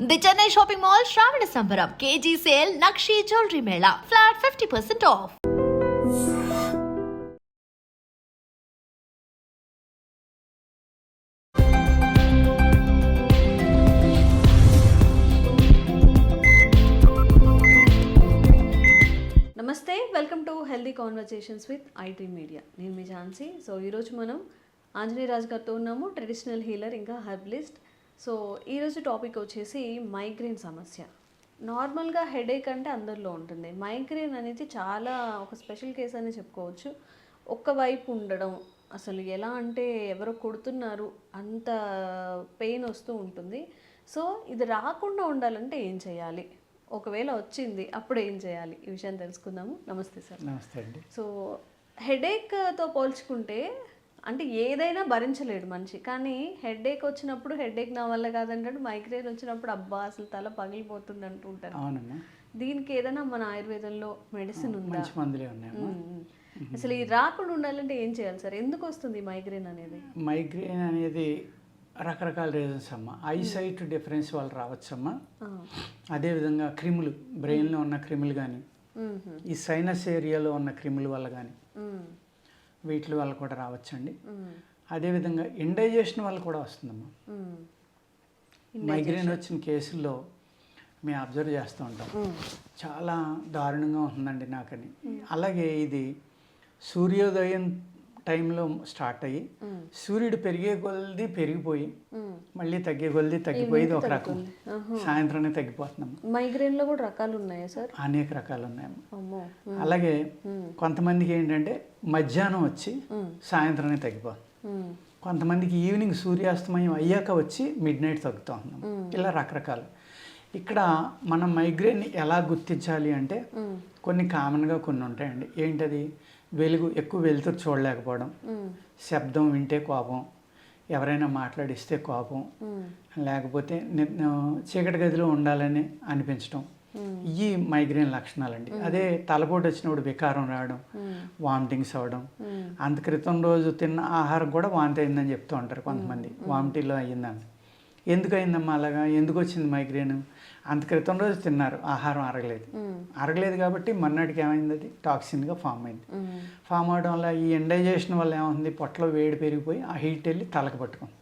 The Chennai shopping mall శ్రావణ సంబరం KG sale నక్షి జ్యువెలరీ మేళా ఫ్లాట్ ఫిఫ్టీ పర్సెంట్ ఆఫ్ నమస్తే welcome to healthy conversations with IT media నేను మీ ఝాన్సీ సో ఈరోజు మనం ఆంజనేయ రాజు గారితో ఉన్నాము ట్రెడిషనల్ హీలర్ ఇంకా హెర్బలిస్ట్ సో ఈరోజు టాపిక్ వచ్చేసి మైగ్రేన్ సమస్య. నార్మల్గా హెడేక్ అంటే అందరిలో ఉంటుంది. మైగ్రేన్ అనేది చాలా ఒక స్పెషల్ కేస్ అని చెప్పుకోవచ్చు. ఒక్క వైపు ఉండడం అసలు ఎలా అంటే ఎవరో కొడుతున్నారు అంత పెయిన్ వస్తూ ఉంటుంది. సో ఇది రాకుండా ఉండాలంటే ఏం చేయాలి? ఒకవేళ వచ్చింది అప్పుడు ఏం చేయాలి? ఈ విషయం తెలుసుకుందాము. నమస్తే సార్. నమస్తే అండి. సో హెడేక్తో పోల్చుకుంటే అంటే ఏదైనా భరించలేడు మనిషి. కానీ హెడేక్ వచ్చినప్పుడు హెడేక్ నా వల్ల కాదంటాడు. మైగ్రేన్ వచ్చినప్పుడు అబ్బా అసలు తల పగిలిపోతుంది అంటూ ఉంటారు దీనికి ఏదైనా మన ఆయుర్వేదంలో మెడిసిన్ ఉందా. అసలు ఇది రాకుండా ఉండాలంటే ఏం చేయాలి సార్? ఎందుకు వస్తుంది మైగ్రేన్ అనేది? మైగ్రేన్ అనేది రకరకాల రీజన్స్ అమ్మా. ఐసైట్ డిఫరెన్స్ వల్ల రావచ్చమ్మా. అదేవిధంగా క్రిములు బ్రెయిన్లో ఉన్న క్రిములు కానీ. ఈ సైనస్ ఏరియాలో ఉన్న క్రిముల వల్ల కానీ. వీటి వల్ల కూడా రావచ్చండి. అదేవిధంగా ఇండైజేషన్ వల్ల కూడా వస్తుందమ్మా మ్మ్. మైగ్రేన్ వచ్చిన కేసుల్లో మేము అబ్జర్వ్ చేస్తూ ఉంటాం. చాలా దారుణంగా ఉంటుందండి నాకని అలాగే ఇది సూర్యోదయం టైంలో స్టార్ట్ అయ్యి. సూర్యుడు పెరిగే కొలది పెరిగిపోయి. మళ్ళీ తగ్గే కొలది తగ్గిపోయేది ఒక రకం ఆహా. సాయంత్రానికి తగ్గిపోతున్నాం మైగ్రేన్లో కూడా రకాలు ఉన్నాయా సార్ అనేక రకాలు ఉన్నాయి అమ్మో అలాగే. కొంతమందికి ఏంటంటే మధ్యాహ్నం వచ్చి మ్మ్. సాయంత్రానికి తగ్గిపోతుంది. కొంతమందికి ఈవినింగ్ సూర్యాస్తమయం అయ్యాక వచ్చి మిడ్ నైట్ తగ్గుతూ ఉన్నాం. ఇలా రకరకాలు ఇక్కడ మనం మైగ్రేన్ ఎలా గుర్తించాలి అంటే. కొన్ని కామన్గా కొన్ని ఉంటాయండి ఏంటది వెలుగు ఎక్కువ వెలుతురు చూడలేకపోవడం. శబ్దం వింటే కోపం ఎవరైనా మాట్లాడిస్తే కోపం. లేకపోతే చీకటి గదిలో ఉండాలని అనిపించడం. ఈ మైగ్రేన్ లక్షణాలండి అదే తలపోటు వచ్చినప్పుడు వికారం రావడం. వామిటింగ్స్ మ్మ్. అంత క్రితం రోజు తిన్న ఆహారం కూడా వాంతి అయిందని చెప్తూ ఉంటారు కొంతమంది వామిటిలో అయ్యిందని ఎందుకు అయిందమ్మా అలాగా ఎందుకు వచ్చింది మైగ్రేన్ అంత క్రితం రోజు తిన్నారు ఆహారం అరగలేదు. అరగలేదు కాబట్టి మర్నాటికి ఏమైంది అది టాక్సిన్గా ఫామ్ అయింది. ఫామ్ అవడం వల్ల ఈ ఎండైజేషన్ వల్ల ఏమవుతుంది పొట్టలో వేడి పెరిగిపోయి ఆ హీట్ వెళ్ళి తలకు పట్టుకుంది.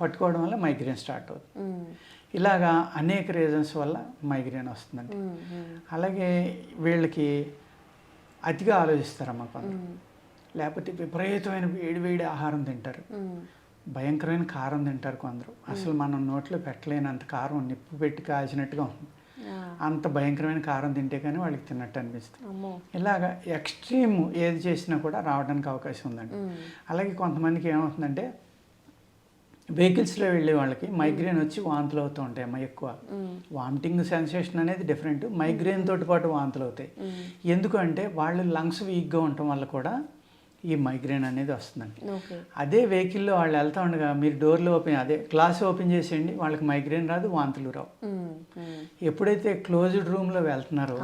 పట్టుకోవడం వల్ల మైగ్రేన్ స్టార్ట్ అవుతుంది. ఇలాగా అనేక రీజన్స్ వల్ల మైగ్రేన్ వస్తుందండి. అలాగే వీళ్ళకి అతిగా ఆలోచిస్తారమ్మా కొందరు. లేకపోతే విపరీతమైన వేడి వేడి ఆహారం తింటారు. భయంకరమైన కారం తింటారు కొందరు. అసలు మనం నోట్లో పెట్టలేనంత కారం నిప్పు పెట్టి కాల్చినట్టుగా ఉంటుంది. ఆ. అంత భయంకరమైన కారం తింటే కానీ వాళ్ళకి తిన్నట్టు అనిపిస్తుంది. ఇలాగ ఎక్స్ట్రీమ్ ఏది చేసినా కూడా రావడానికి అవకాశం ఉందండి. అలాగే కొంతమందికి ఏమవుతుందంటే వెహికల్స్లో వెళ్ళే వాళ్ళకి మైగ్రేన్ వచ్చి వాంతులు అవుతూ ఉంటాయి అమ్మ ఎక్కువ. వామిటింగ్ సెన్సేషన్ అనేది డిఫరెంట్. మైగ్రేన్ తోటి పాటు వాంతులు అవుతాయి. ఎందుకంటే వాళ్ళు లంగ్స్ వీక్గా ఉండటం వల్ల కూడా ఈ మైగ్రేన్ అనేది వస్తుందండి అదే వెహికల్లో వాళ్ళు వెళ్తా ఉండగా మీరు డోర్లు ఓపెన్ అదే గ్లాస్ ఓపెన్ చేసేయండి వాళ్ళకి మైగ్రేన్ రాదు వాంతులు రావు. ఎప్పుడైతే క్లోజ్డ్ రూమ్లో వెళ్తున్నారో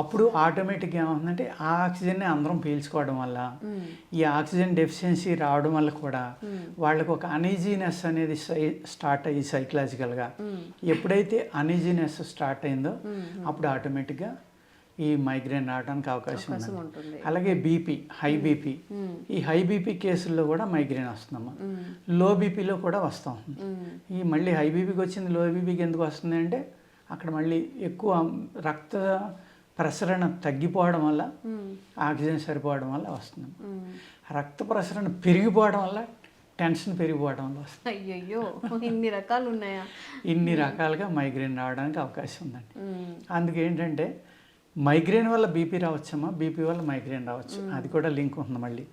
అప్పుడు ఆటోమేటిక్గా ఏమవుతుందంటే ఆ ఆక్సిజన్ని అందరం పీల్చుకోవడం వల్ల. ఈ ఆక్సిజన్ డెఫిషియన్సీ రావడం వల్ల కూడా. వాళ్ళకు ఒక అనీజీనెస్ అనేది స్టార్ట్ అయ్యి సైకలాజికల్గా. ఎప్పుడైతే అనీజీనెస్ స్టార్ట్ అయిందో. అప్పుడు ఆటోమేటిక్గా ఈ మైగ్రేన్ రావడానికి అవకాశం ఉంటుంది అలాగే బీపీ హై బీపీ. ఈ హై బీపీ కేసుల్లో కూడా మైగ్రేన్ వస్తుందమ్మా మ్మ్. లో బీపీలో కూడా వస్తాం. ఈ మళ్ళీ హై బీపీకి వచ్చింది లో బీపీకి ఎందుకు వస్తుంది అంటే అక్కడ మళ్ళీ ఎక్కువ రక్త ప్రసరణ తగ్గిపోవడం వల్ల. ఆక్సిజన్ సరిపోవడం వల్ల వస్తుంది. రక్త ప్రసరణ పెరిగిపోవడం వల్ల టెన్షన్ పెరిగిపోవడం వల్ల వస్తుంది అయ్యయ్యో ఇన్ని రకాలు ఉన్నాయా ఇన్ని రకాలుగా మైగ్రేన్ రావడానికి అవకాశం ఉందండి. అందుకేంటంటే మైగ్రేన్ వల్ల బీపీ రావచ్చమ్మా బీపీ వల్ల మైగ్రేన్ రావచ్చు అది కూడా లింక్ ఉంది మళ్ళీ.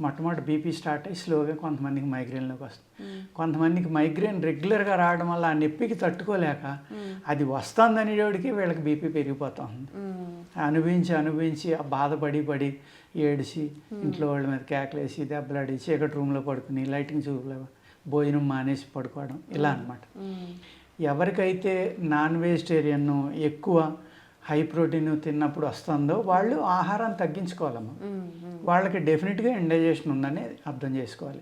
మొట్టమొదటి బీపీ స్టార్ట్ అయ్యి స్లోగా కొంతమందికి మైగ్రేన్లోకి వస్తుంది. కొంతమందికి మైగ్రేన్ రెగ్యులర్గా రావడం వల్ల ఆ నొప్పికి తట్టుకోలేక. అది వస్తుందనేవాడికి వీళ్ళకి బీపీ పెరిగిపోతూ ఉంది మ్మ్. అనుభవించి అనుభవించి ఆ బాధపడి పడి ఏడిసి ఇంట్లో వాళ్ళ మీద కేకలేసి దెబ్బలాడి చీకటి రూమ్లో పడుకుని లైటింగ్ చూపులో భోజనం మానేసి పడుకోవడం ఇలా అన్నమాట మ్మ్. ఎవరికైతే నాన్ వెజిటేరియన్ ఎక్కువ హై ప్రోటీన్ తిన్నప్పుడు వస్తుందో వాళ్ళు ఆహారాన్ని తగ్గించుకోవాలమ్మా. మ్మ్. మ్మ్. వాళ్ళకి డెఫినెట్గా ఇండైజేషన్ ఉందని అర్థం చేసుకోవాలి.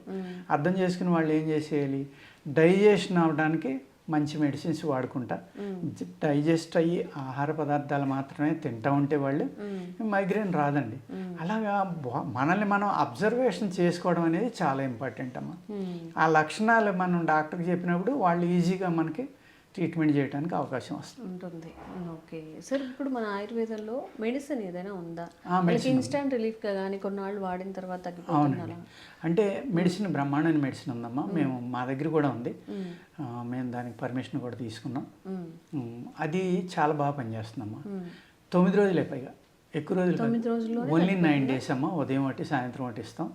అర్థం చేసుకుని వాళ్ళు ఏం చేసేయాలి? డైజెషన్ అవడానికి మంచి మెడిసిన్స్ వాడుకుంటా. డైజెస్ట్ అయ్యి ఆహార పదార్థాలు మాత్రమే తింటా ఉంటే వాళ్ళు మైగ్రేన్ రాదండి. అలాగా మనల్ని మనం అబ్జర్వేషన్ చేసుకోవడం అనేది చాలా ఇంపార్టెంట్ అమ్మా. ఆ లక్షణాలు మనం డాక్టర్కి చెప్పినప్పుడు వాళ్ళు ఈజీగా మనకి ట్రీట్మెంట్ చేయడానికి అవకాశం వస్తుంది. ఉంటుంది. ఓకే. సార్ ఇప్పుడు మన ఆయుర్వేదంలో మెడిసిన్ ఏదైనా ఉందా? ఇన్స్టాంట్ రిలీఫ్గా కానీ కొన్నాళ్ళు వాడిన తర్వాత అవునండి. అంటే మెడిసిన్ బ్రహ్మాండమైన మెడిసిన్ ఉందమ్మా. మేము మా దగ్గర కూడా ఉంది. మేము దానికి పర్మిషన్ కూడా తీసుకున్నాం. అది చాలా బాగా పనిచేస్తుందమ్మా. తొమ్మిది రోజులే పైగా. ఎక్కువ రోజులు ఓన్లీ నైన్ డేస్ అమ్మా. ఉదయం ఒకటి సాయంత్రం ఒకటి ఇస్తాం.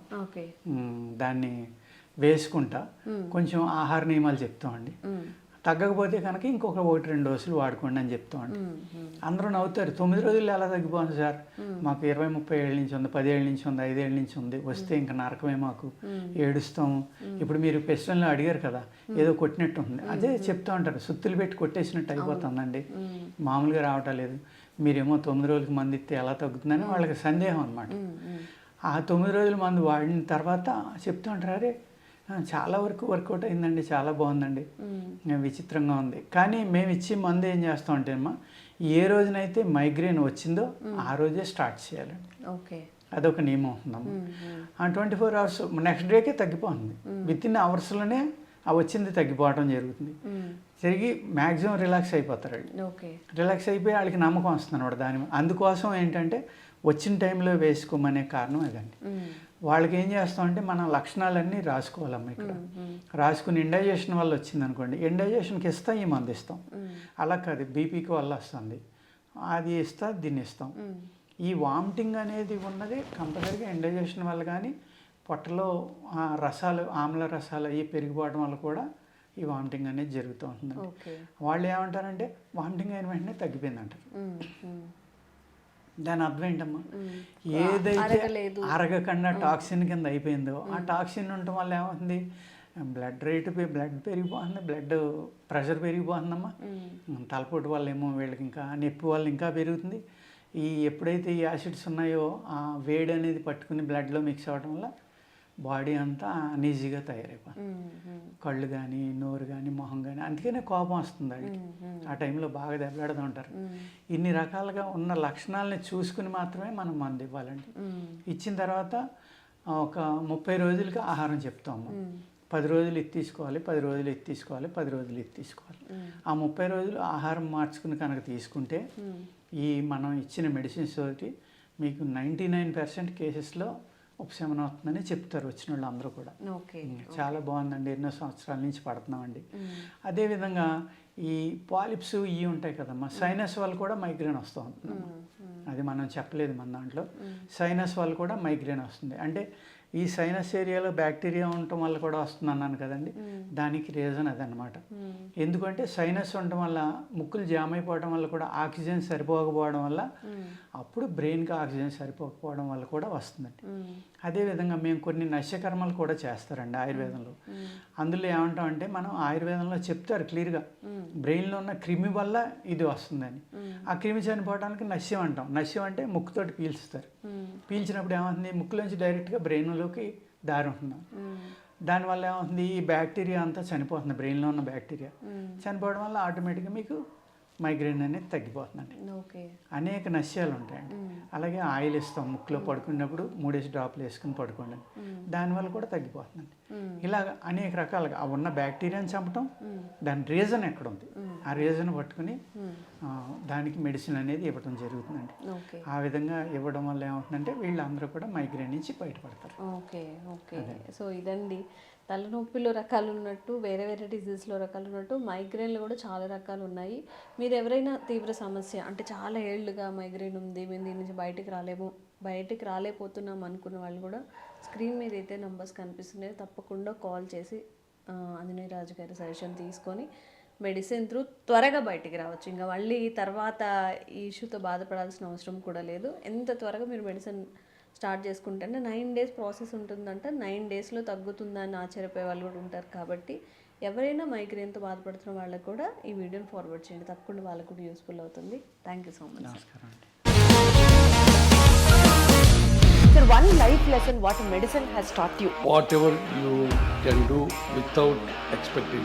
దాన్ని వేసుకుంటా. కొంచెం ఆహార నియమాలు చెప్తామండి. తగ్గకపోతే కనుక ఇంకొక ఒకటి రెండు డోసులు వాడుకోండి అని. మ్మ్. అందరూ నవ్వుతారు. తొమ్మిది రోజుల్లో ఎలా తగ్గిపోతుంది సార్? మాకు ఇరవై ముప్పై ఏళ్ళ నుంచి ఉంది పదేళ్ళ నుంచి ఉంది ఐదేళ్ళ నుంచి ఉంది. వస్తే ఇంకా నరకమే మాకు. ఏడుస్తాము ఇప్పుడు మీరు ప్రశ్నలో అడిగారు కదా ఏదో కొట్టినట్టు ఉంది. అదే చెప్తా ఉంటారు. సుత్తులు పెట్టి కొట్టేసినట్టు అయిపోతుందండి. మామూలుగా రావటం లేదు. మీరేమో తొమ్మిది రోజులకి మంది ఇస్తే ఎలా తగ్గుతుందని వాళ్ళకి సందేహం అనమాట. ఆ తొమ్మిది రోజుల మందు వాడిన తర్వాత చెప్తూ ఉంటారు అరే చాలా వరకు వర్కౌట్ అయిందండి చాలా బాగుందండి. విచిత్రంగా ఉంది. కానీ మేము ఇచ్చే మందు ఏం చేస్తాం అంటే అమ్మా ఏ రోజునైతే మైగ్రేన్ వచ్చిందో ఆ రోజే స్టార్ట్ చేయాలండి. ఓకే. అదొక నియమం ఉందమ్మా. ట్వంటీ ఫోర్ అవర్స్ నెక్స్ట్ డేకే తగ్గిపోతుంది. విత్ ఇన్ అవర్స్లోనే ఆ వచ్చింది తగ్గిపోవడం జరుగుతుంది. తిరిగి మ్యాక్సిమం రిలాక్స్ అయిపోతారు రిలాక్స్ అయిపోయి వాళ్ళకి నమ్మకం వస్తుంది అనమాట దాని. అందుకోసం ఏంటంటే వచ్చిన టైంలో వేసుకోమనే కారణం అదండి. వాళ్ళకి ఏం చేస్తామంటే మన లక్షణాలన్నీ రాసుకోవాలమ్మ ఇక్కడ. రాసుకుని ఇండైజేషన్ వల్ల వచ్చింది అనుకోండి ఇండైజేషన్కి ఇస్తాం ఈ మందు ఇస్తాం. అలా కాదు బీపీకి వల్ల వస్తుంది అది ఇస్తా దీన్ని ఇస్తాం. ఈ వామిటింగ్ అనేది ఉన్నది కంపల్సరీగా ఇండైజేషన్ వల్ల కానీ పొట్టలో రసాలు ఆమ్ల రసాలు అవి పెరిగిపోవడం వల్ల కూడా ఈ వామిటింగ్ అనేది జరుగుతూ ఉంటుంది వాళ్ళు ఏమంటారంటే వామిటింగ్ అయిన వెంటనే తగ్గిపోయింది అంటారు. దాని అర్థం ఏంటమ్మా మ్మ్. ఏదైతే. అరగకుండా టాక్సిన్ కింద అయిపోయిందో ఆ టాక్సిన్ ఉండటం వల్ల ఏమవుతుంది? బ్లడ్ రేటు బ్లడ్ పెరిగిపోతుంది బ్లడ్ ప్రెషర్ పెరిగిపోతుందమ్మా. మ్మ్. తలపోటు వల్ల ఏమో వీళ్ళకి ఇంకా నొప్పి వల్ల ఇంకా పెరుగుతుంది. ఈ ఎప్పుడైతే ఈ యాసిడ్స్ ఉన్నాయో ఆ వేడి అనేది పట్టుకుని బ్లడ్లో మిక్స్ అవ్వడం వల్ల బాడీ అంతా అనీజీగా. మ్మ్. కళ్ళు కానీ నోరు కానీ మొహం కానీ అందుకనే కోపం వస్తుంది వాళ్ళకి. ఆ టైంలో బాగా దెబ్బలాడుతూ ఉంటారు. ఇన్ని రకాలుగా ఉన్న లక్షణాలని చూసుకుని మాత్రమే మనం మందు ఇవ్వాలండి. ఇచ్చిన తర్వాత ఒక ముప్పై రోజులకి ఆహారం చెప్తాము. పది రోజులు ఇది తీసుకోవాలి పది రోజులు ఇది తీసుకోవాలి పది రోజులు ఇది తీసుకోవాలి. ఆ ముప్పై రోజులు ఆహారం మార్చుకుని కనుక తీసుకుంటే. ఈ మనం ఇచ్చిన మెడిసిన్స్ తోటి మీకు నైంటీ నైన్ పర్సెంట్ కేసెస్లో ఉపశమనం అవుతుందని చెప్తారు వచ్చిన వాళ్ళు అందరూ కూడా ఓకే. చాలా బాగుందండి ఎన్నో సంవత్సరాల నుంచి పడుతున్నామండి. అదేవిధంగా ఈ పాలిప్స్ ఇవి ఉంటాయి కదమ్మా సైనస్ వల్ల కూడా మైగ్రేన్ వస్తూ ఉంటుంది. అది మనం చెప్పలేదు మన దాంట్లో. సైనస్ వల్ల కూడా మైగ్రేన్ వస్తుంది. అంటే ఈ సైనస్ ఏరియాలో బ్యాక్టీరియా ఉండటం వల్ల కూడా వస్తుంది అన్నాను కదండి దానికి రీజన్ అదనమాట మ్మ్. ఎందుకంటే సైనస్ ఉండటం వల్ల ముక్కులు జామ్ అయిపోవడం వల్ల కూడా ఆక్సిజన్ సరిపోకపోవడం వల్ల. అప్పుడు బ్రెయిన్కి ఆక్సిజన్ సరిపోకపోవడం వల్ల కూడా వస్తుందండి. అదేవిధంగా మేము కొన్ని నశ్యకర్మలు కూడా చేస్తారండి ఆయుర్వేదంలో. అందులో ఏమంటాం అంటే మనం ఆయుర్వేదంలో చెప్తారు క్లియర్గా. బ్రెయిన్లో ఉన్న క్రిమి వల్ల ఇది వస్తుందని. ఆ క్రిమి చనిపోవడానికి నశ్యం అంటాం నశ్యం అంటే ముక్కుతోటి పీల్చుతారు. పీల్చినప్పుడు ఏమవుతుంది ముక్కులోంచి డైరెక్ట్గా బ్రెయిన్లోకి దారి ఉంటున్నాం. దానివల్ల ఏమవుతుంది ఈ బ్యాక్టీరియా అంతా చనిపోతుంది బ్రెయిన్లో ఉన్న బ్యాక్టీరియా. చనిపోవడం వల్ల ఆటోమేటిక్గా మీకు మైగ్రేన్ అనేది తగ్గిపోతుందండి. అనేక నశ్యాలు ఉంటాయండి. అలాగే ఆయిల్ ఇస్తాం ముక్కులో పడుకున్నప్పుడు మూడేసి డ్రాప్లు వేసుకుని పడుకోండి. దానివల్ల కూడా తగ్గిపోతుందండి. ఇలాగ అనేక రకాలుగా ఆ ఉన్న బ్యాక్టీరియాని చంపటం. దాని రీజన్ ఎక్కడ ఉంది. ఆ రీజన్ పట్టుకుని దానికి మెడిసిన్ అనేది ఇవ్వడం జరుగుతుందండి. ఆ విధంగా ఇవ్వడం వల్ల ఏమవుతుందంటే వీళ్ళందరూ కూడా మైగ్రేన్ నుంచి బయటపడతారు. Okay okay. సో ఇదండి. తలనొప్పిలో రకాలు ఉన్నట్టు వేరే వేరే డిజీజ్లో రకాలు ఉన్నట్టు మైగ్రేన్లు కూడా చాలా రకాలు ఉన్నాయి. మీరు ఎవరైనా తీవ్ర సమస్య అంటే చాలా ఏళ్ళుగా మైగ్రేన్ ఉంది మేము దీని నుంచి బయటికి రాలేము బయటికి రాలేకపోతున్నాం అనుకున్న వాళ్ళు కూడా స్క్రీన్ మీద అయితే నంబర్స్ కనిపిస్తున్నాయో. తప్పకుండా కాల్ చేసి ఆంజనేయ రాజు గారి సజెషన్ తీసుకొని మెడిసిన్ త్రూ త్వరగా బయటికి రావచ్చు. ఇంకా మళ్ళీ తర్వాత ఈ ఇష్యూతో బాధపడాల్సిన అవసరం కూడా లేదు. ఎంత త్వరగా మీరు మెడిసిన్ స్టార్ట్ చేసుకుంటే నైన్ డేస్ ప్రాసెస్ ఉంటుందంట. నైన్ డేస్లో తగ్గుతుందని ఆశ్చర్యపోయే వాళ్ళు కూడా ఉంటారు కాబట్టి ఎవరైనా మైగ్రేన్తో బాధపడుతున్న వాళ్ళకు కూడా ఈ వీడియోని ఫార్వర్డ్ చేయండి. తప్పకుండా వాళ్ళకు కూడా యూస్ఫుల్ అవుతుంది. థ్యాంక్ యూ సో మచ్ నమస్కారం Sir, one life lesson what medicine has taught you. whatever you can do without expecting.